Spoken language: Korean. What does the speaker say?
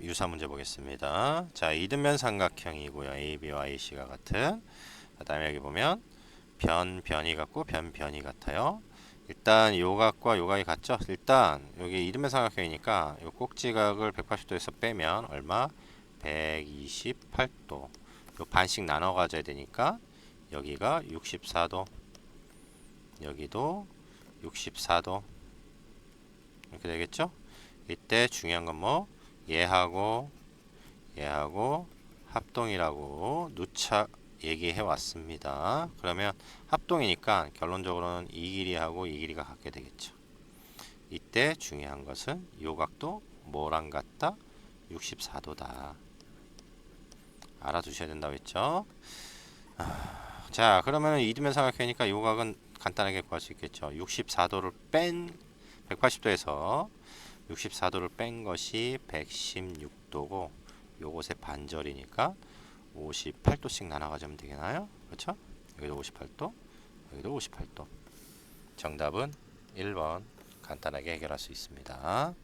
유사 문제 보겠습니다. 자, 이등변 삼각형이고요. AB와 AC가 같은. 그다음에 여기 보면 변 변이 같고 변 변이 같아요. 일단 요 각과 요 각이 같죠? 일단 여기 이등변 삼각형이니까 요 꼭지각을 180도에서 빼면 얼마? 128도. 요 반씩 나눠 가져야 되니까 여기가 64도. 여기도 64도. 이렇게 되겠죠? 이때 중요한 건 뭐? 얘하고 얘하고 합동이라고 누차 얘기해 왔습니다. 그러면 합동이니까 결론적으로는 이 길이하고 이 길이가 같게 되겠죠. 이때 중요한 것은 요 각도 뭐랑 같다? 64도다. 알아두셔야 된다고 했죠. 아, 자, 그러면 이두면 삼각형이니까 요 각은 간단하게 구할 수 있겠죠. 64도를 뺀 180도에서 64도를 뺀 것이 116도고 요것의 반절이니까 58도씩 나눠 가자면 되겠나요? 그렇죠? 여기도 58도, 여기도 58도. 정답은 1번 간단하게 해결할 수 있습니다.